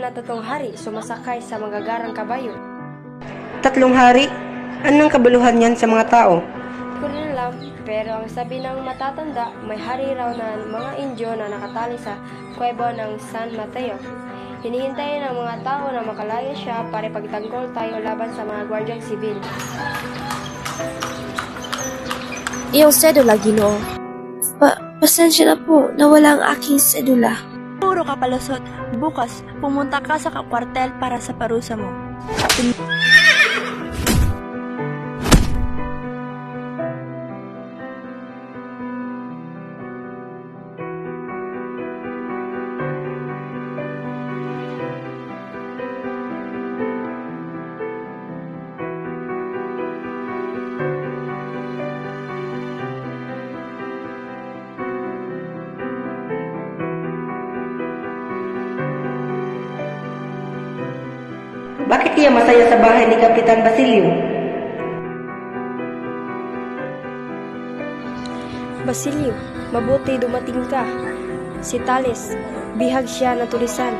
na tatlong hari sumasakay sa magagarang kabayo. Tatlong hari? Anong kabuluhan niyan sa mga tao? Hindi ko rin alam, pero ang sabi ng matatanda, may hari raw na mga Indyo na nakatali sa kuweba ng San Mateo. Hinihintay ng mga tao na makalaya siya para pagtanggol tayo laban sa mga gwardyang sibil. Iyong sedula, Ginoo. Pa pasensya na po, nawala ang aking sedula. Puro ka palusot. Bukas, pumunta ka sa kakwartel para sa parusa mo. Bakit kaya masaya sa bahay ni Kapitan Basilio? Basilio, mabuti dumating ka. Si Tales, bihag siya na tulisan.